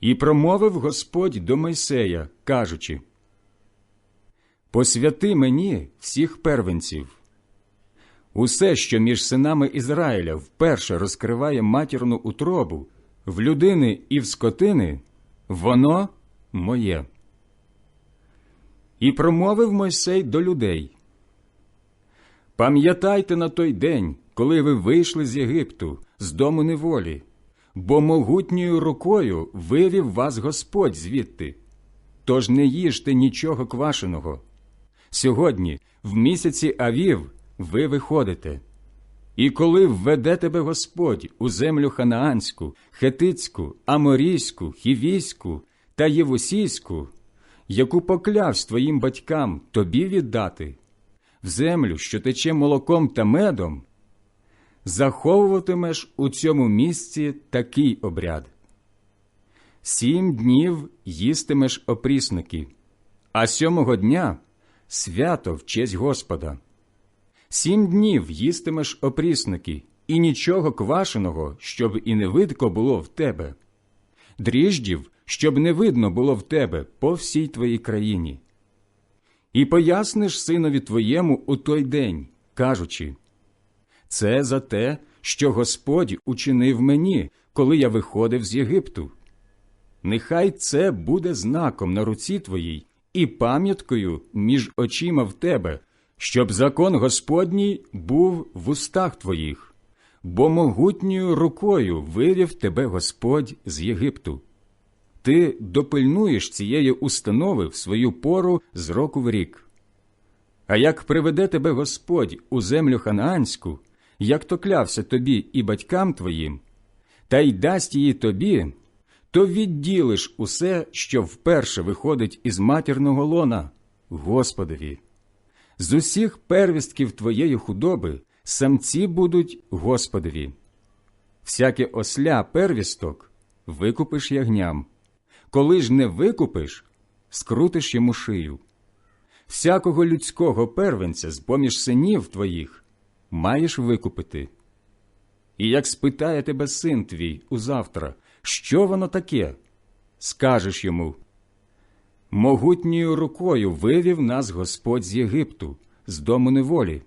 І промовив Господь до Мойсея, кажучи: Посвяти мені всіх первенців. Усе, що між синами Ізраїля вперше розкриває матірну утробу в людини і в скотини, воно моє. І промовив Мойсей до людей. Пам'ятайте на той день, коли ви вийшли з Єгипту, з дому неволі, бо могутньою рукою вивів вас Господь звідти. Тож не їжте нічого квашеного. Сьогодні, в місяці Авів, ви виходите. І коли введе тебе Господь у землю ханаанську, хетицьку, аморійську, хівійську та євусійську, яку поклявсь твоїм батькам тобі віддати, в землю, що тече молоком та медом, заховуватимеш у цьому місці такий обряд. Сім днів їстимеш опрісники, а сьомого дня свято в честь Господа. Сім днів їстимеш опрісники, і нічого квашеного, щоб і не видко було в тебе, дріждів, щоб не видно було в тебе по всій твоїй країні. І поясниш синові твоєму у той день, кажучи це за те, що Господь учинив мені, коли я виходив з Єгипту. Нехай це буде знаком на руці твоїй і пам'яткою між очима в тебе, щоб закон Господній був в устах твоїх, бо могутньою рукою вивів тебе Господь з Єгипту. Ти допильнуєш цієї установи в свою пору з року в рік. А як приведе тебе Господь у землю ханаанську, як то клявся тобі і батькам твоїм, та й дасть її тобі, то відділиш усе, що вперше виходить із матірного лона, Господові. З усіх первістків твоєї худоби самці будуть Господові. Всяке осля первісток викупиш ягням, коли ж не викупиш, скрутиш йому шию. Всякого людського первенця з поміж синів твоїх маєш викупити. І як спитає тебе син твій узавтра, що воно таке, скажеш йому могутньою рукою вивів нас Господь з Єгипту, з дому неволі.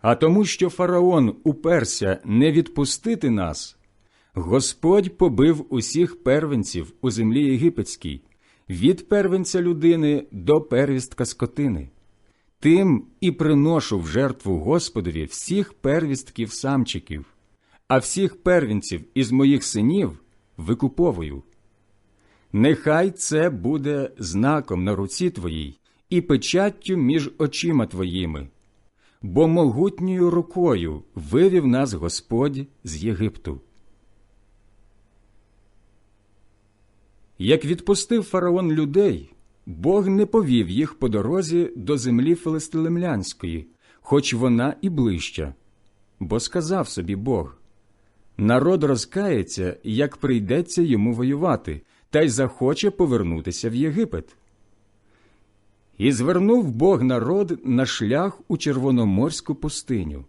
А тому, що фараон уперся не відпустити нас, Господь побив усіх первенців у землі єгипетській, від первенця людини до первістка скотини. Тим і приношу в жертву Господові всіх первістків самчиків, а всіх первінців із моїх синів викуповую. Нехай це буде знаком на руці твоїй і печаттю між очима твоїми, бо могутньою рукою вивів нас Господь з Єгипту. Як відпустив фараон людей, Бог не повів їх по дорозі до землі Филистилемлянської, хоч вона і ближча, бо сказав собі Бог народ розкається, як прийдеться йому воювати, та й захоче повернутися в Єгипет. І звернув Бог народ на шлях у Червономорську пустиню.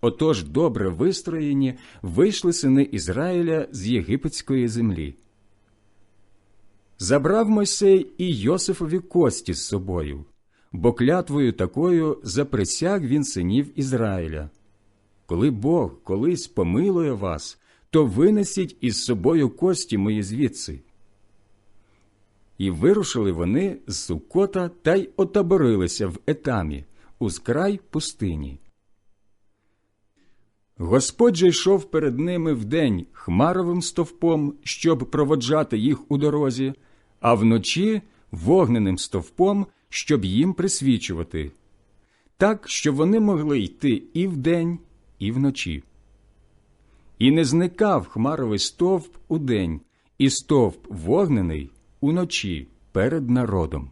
Отож добре вистроєні вийшли сини Ізраїля з єгипетської землі. Забрав Мойсей і Йосифові кості з собою, бо клятвою такою заприсяг він синів Ізраїля. Коли Бог колись помилує вас, то винесіть із собою кості мої звідси. І вирушили вони з Сукота та й отаборилися в етамі, у скрай пустині. Господь же йшов перед ними вдень хмаровим стовпом, щоб проводжати їх у дорозі, а вночі вогненим стовпом, щоб їм присвічувати, так, щоб вони могли йти і вдень, і вночі. І не зникав хмаровий стовп удень, і стовп вогнений уночі перед народом.